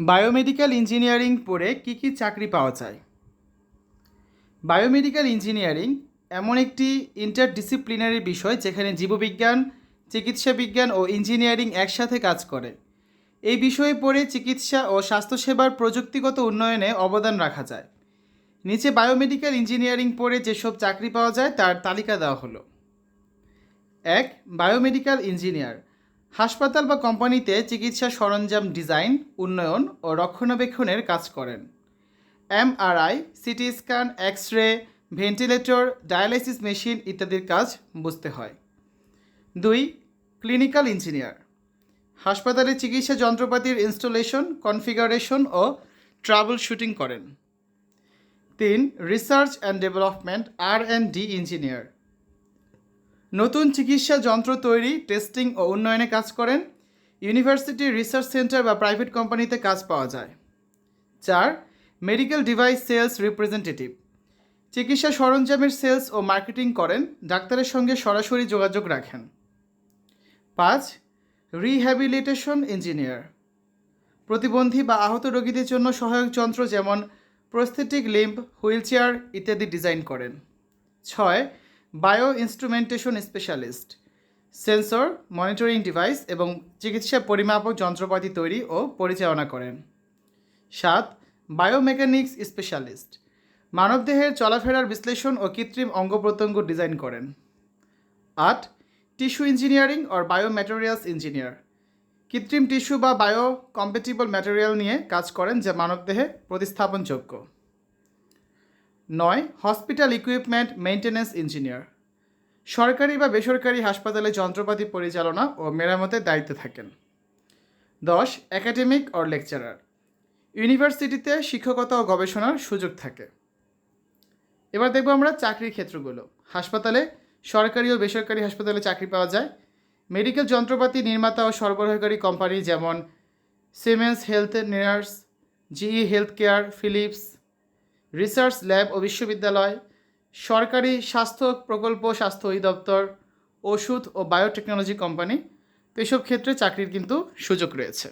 Biomedical engineering পড়ে কী কী চাকরি পাওয়া যায়? বায়োমেডিক্যাল ইঞ্জিনিয়ারিং এমন একটি ইন্টারডিসিপ্লিনারি বিষয় যেখানে জীববিজ্ঞান চিকিৎসা বিজ্ঞান ও ইঞ্জিনিয়ারিং একসাথে কাজ করে। এই বিষয়ে পড়ে চিকিৎসা ও স্বাস্থ্যসেবার প্রযুক্তিগত উন্নয়নে অবদান রাখা যায়। নিচে বায়োমেডিক্যাল ইঞ্জিনিয়ারিং পড়ে যেসব চাকরি পাওয়া যায় তার তালিকা দেওয়া হলো। এক, বায়োমেডিক্যাল ইঞ্জিনিয়ার। হাসপাতাল বা কোম্পানিতে চিকিৎসা সরঞ্জাম ডিজাইন, উন্নয়ন ও রক্ষণাবেক্ষণের কাজ করেন। MRI, CT scan X ray ventilator, dialysis machine ইত্যাদির কাজ বুঝতে হয়। দুই, ক্লিনিক্যাল ইঞ্জিনিয়ার। হাসপাতালে চিকিৎসা যন্ত্রপাতির ইনস্টলেশন, কনফিগারেশন ও ট্রাবল শুটিং করেন। তিন, research and development R and D engineer. নতুন চিকিৎসা যন্ত্র তৈরি টেস্টিং ও উন্নয়নে কাজ করেন। ইউনিভার্সিটি রিসার্চ সেন্টার বা প্রাইভেট কোম্পানিতে কাজ পাওয়া যায়। চার মেডিকেল ডিভাইস সেলস রিপ্রেজেন্টেটিভ চিকিৎসা সরঞ্জামের সেলস ও মার্কেটিং করেন, ডাক্তারের সঙ্গে সরাসরি যোগাযোগ রাখেন। পাঁচ রিহ্যাবিলিটেশন ইঞ্জিনিয়ার প্রতিবন্ধী বা আহত রোগীদের জন্য সহায়ক যন্ত্র যেমন প্রস্থেটিক লিম্ব হুইলচেয়ার ইত্যাদি ডিজাইন করেন। ছয় bio instrumentation specialist, sensor, monitoring device এবং চিকিৎসা পরিমাপক যন্ত্রপাতি তৈরি ও পরিচালনা করেন। সাত, বায়োমেকানিক্স স্পেশালিস্ট, মানবদেহের চলাফেরার বিশ্লেষণ ও কৃত্রিম অঙ্গ প্রত্যঙ্গ ডিজাইন করেন। আট, tissue engineering or biomaterials engineer, কৃত্রিম টিস্যু বা বায়ো কম্পেটিবল ম্যাটেরিয়াল নিয়ে কাজ করেন যা মানবদেহে প্রতিস্থাপনযোগ্য। নয় হসপিটাল ইকুইপমেন্ট মেইনটেন্যান্স ইঞ্জিনিয়ার সরকারি বা বেসরকারি হাসপাতালে যন্ত্রপাতি পরিচালনা ও মেরামতের দায়িত্বে থাকেন। দশ একাডেমিক অর লেকচারার ইউনিভার্সিটিতে শিক্ষকতা ও গবেষণার সুযোগ থাকে। এবার দেখব আমরা চাকরির ক্ষেত্রগুলো। হাসপাতালে সরকারি ও বেসরকারি হাসপাতালে চাকরি পাওয়া যায়। মেডিকেল যন্ত্রপাতি নির্মাতা ও সরবরাহকারী কোম্পানি যেমন Siemens Healthineers GE health care Philips research lab ও বিশ্ববিদ্যালয়, সরকারি স্বাস্থ্য প্রকল্প স্বাস্থ্য অধিদপ্তর, ওষুধ ও বায়োটেকনোলজি কোম্পানি তো এসব ক্ষেত্রে চাকরির কিন্তু সুযোগ রয়েছে।